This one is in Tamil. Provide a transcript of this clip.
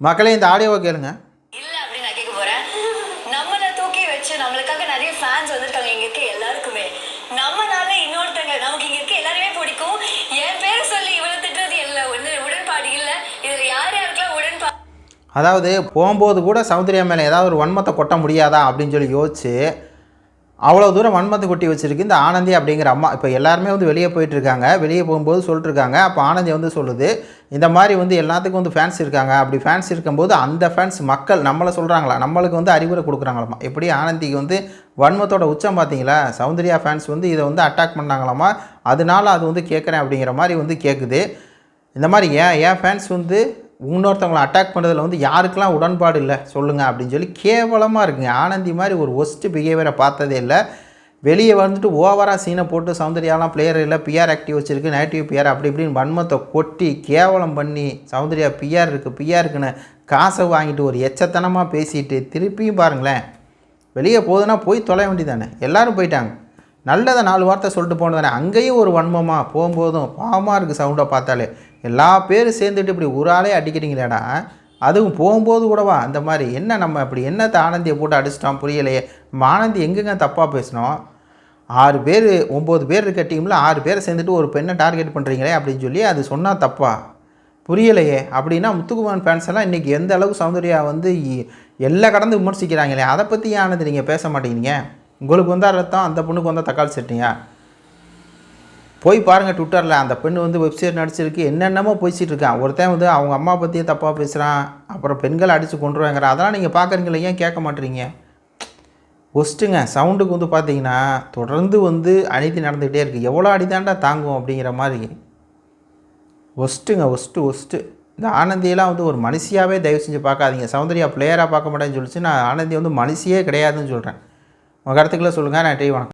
மக்களே இந்த ஆடியோவை கேளுங்க. இல்ல அப்படின்னு நான் கேட்க போறேன். நம்மள தூக்கி வச்சு நம்மளுக்காக நிறைய ஃபேன்ஸ் வந்திருக்காங்க இங்க இருக்க எல்லாருக்குமே. நம்மனால இன்னொருத்தங்க நமக்கு இங்க இருக்க எல்லாருமே பிடிக்கும். என் பேரை சொல்லி திட்டுறது இல்ல உடன்பாடு இல்ல. இதுல யார் யாருக்கெல்லாம் உடன்பாடு அதாவது போகும்போது கூட சௌந்தர்யா மேலே ஏதாவது ஒரு வன்மத்தை கொட்ட முடியாதா அப்படின்னு சொல்லி யோசிச்சு அவ்வளோ தூரம் வன்மத்தை கொட்டி வச்சுருக்கு. இந்த ஆனந்தி அப்படிங்கிற அம்மா இப்போ எல்லாருமே வந்து வெளியே போயிட்டுருக்காங்க. வெளியே போகும்போது சொல்லிட்டுருக்காங்க. அப்போ ஆனந்தி வந்து சொல்லுது இந்த மாதிரி வந்து எல்லாத்துக்கும் வந்து ஃபேன்ஸ் இருக்காங்க. அப்படி ஃபேன்ஸ் இருக்கும்போது அந்த ஃபேன்ஸ் மக்கள் நம்மளை சொல்கிறாங்களா நம்மளுக்கு வந்து அறிவுரை கொடுக்குறாங்களாமா? எப்படி ஆனந்திக்கு வந்து வன்மத்தோட உச்சம் பார்த்தீங்களா? சௌந்தர்யா ஃபேன்ஸ் வந்து இதை வந்து அட்டாக் பண்ணாங்களாமா? அதனால அது வந்து கேட்குறேன் அப்படிங்கிற மாதிரி வந்து கேட்குது இந்த மாதிரி ஏன் ஏன் ஃபேன்ஸ் வந்து இன்னொருத்தவங்களை அட்டாக் பண்ணுறதுல வந்து யாருக்கெல்லாம் உடன்பாடு இல்லை சொல்லுங்கள் அப்படின்னு சொல்லி கேவலமாக இருக்குங்க. ஆனந்தி மாதிரி ஒரு ஒஸ்ட்டு பிஹேவியரை பார்த்ததே இல்லை. வெளியே வந்துட்டு ஓவராக சீனை போட்டு சௌந்தர்யாலாம் பிளேயர் இல்லை பிஆர் ஆக்டிவ் வச்சுருக்கு நெகட்டிவ் பிஆர் அப்படி இப்படின்னு வன்மத்தை கொட்டி கேவலம் பண்ணி சௌந்தர்யா பிஆர் இருக்குது பிஆர் இருக்குன்னு காசை வாங்கிட்டு ஒரு எச்சத்தனமாக பேசிட்டு திருப்பியும் பாருங்களேன். வெளியே போகுதுன்னா போய் தொலை வேண்டியதானே எல்லாரும் போயிட்டாங்க. நல்லதை நாலு வார்த்தை சொல்லிட்டு போனதானே அங்கேயும் ஒரு வன்மமாக போகும்போதும் பாவமாக இருக்குது சவுண்டை பார்த்தாலே. எல்லா பேரும் சேர்ந்துட்டு இப்படி ஒரு ஆளே அடிக்கிறீங்களேடா. அதுவும் போகும்போது கூடவா? அந்த மாதிரி என்ன நம்ம இப்படி என்னத்தை ஆனந்தியை போட்டு அடிச்சிட்டோம் புரியலையே. நம்ம ஆனந்தி எங்கெங்க தப்பாக பேசினோம்? ஆறு பேர் ஒம்பது பேர் இருக்க டீமில் ஆறு பேரை சேர்ந்துட்டு ஒரு பெண்ணை டார்கெட் பண்ணுறீங்களே அப்படின்னு சொல்லி அது சொன்னால் தப்பா? புரியலையே. அப்படின்னா முத்துக்குமார் ஃபேன்ஸ் எல்லாம் இன்றைக்கி எந்த அளவுக்கு சௌந்தர்யா வந்து இ- கடந்து விமர்சிக்கிறாங்களே? அதை பற்றி ஆனது நீங்கள் பேச மாட்டேங்கிறீங்க? உங்களுக்கு வந்தால் ரத்தம் அந்த பொண்ணுக்கு வந்தால் தக்காளி சட்னியா? போய் பாருங்கள் ட்விட்டரில் அந்த பெண் வந்து வெப்சைட் நடிச்சிருக்கு என்னென்னமோ பேசிகிட்டு இருக்கான் ஒருத்தன் வந்து அவங்க அம்மா பற்றியே தப்பாக பேசுகிறான் அப்புறம் பெண்களை அடித்து கொண்டுருவாங்கிறான் அதெல்லாம் நீங்கள் பார்க்குறீங்களே ஏன் கேட்க மாட்டேறீங்க? ஒஸ்ட்டுங்க சவுண்டுக்கு வந்து பார்த்தீங்கன்னா தொடர்ந்து வந்து அநீதி நடந்துக்கிட்டே இருக்குது எவ்வளோ அடிதாண்டா தாங்கும் அப்படிங்கிற மாதிரி. ஒஸ்ட்டுங்க ஒஸ்ட்டு ஒஸ்ட்டு. இந்த ஆனந்தியெல்லாம் வந்து ஒரு மனுஷியாகவே தயவு செஞ்சு பார்க்காதீங்க. சௌந்தர்யா பிளேயராக பார்க்க மாட்டேன்னு சொல்லிச்சு. நான் ஆனந்தி வந்து மனுஷியே கிடையாதுன்னு சொல்கிறேன் உங்கள் கருத்துக்களை சொல்லுங்கள். நான் டீ வணக்கம்.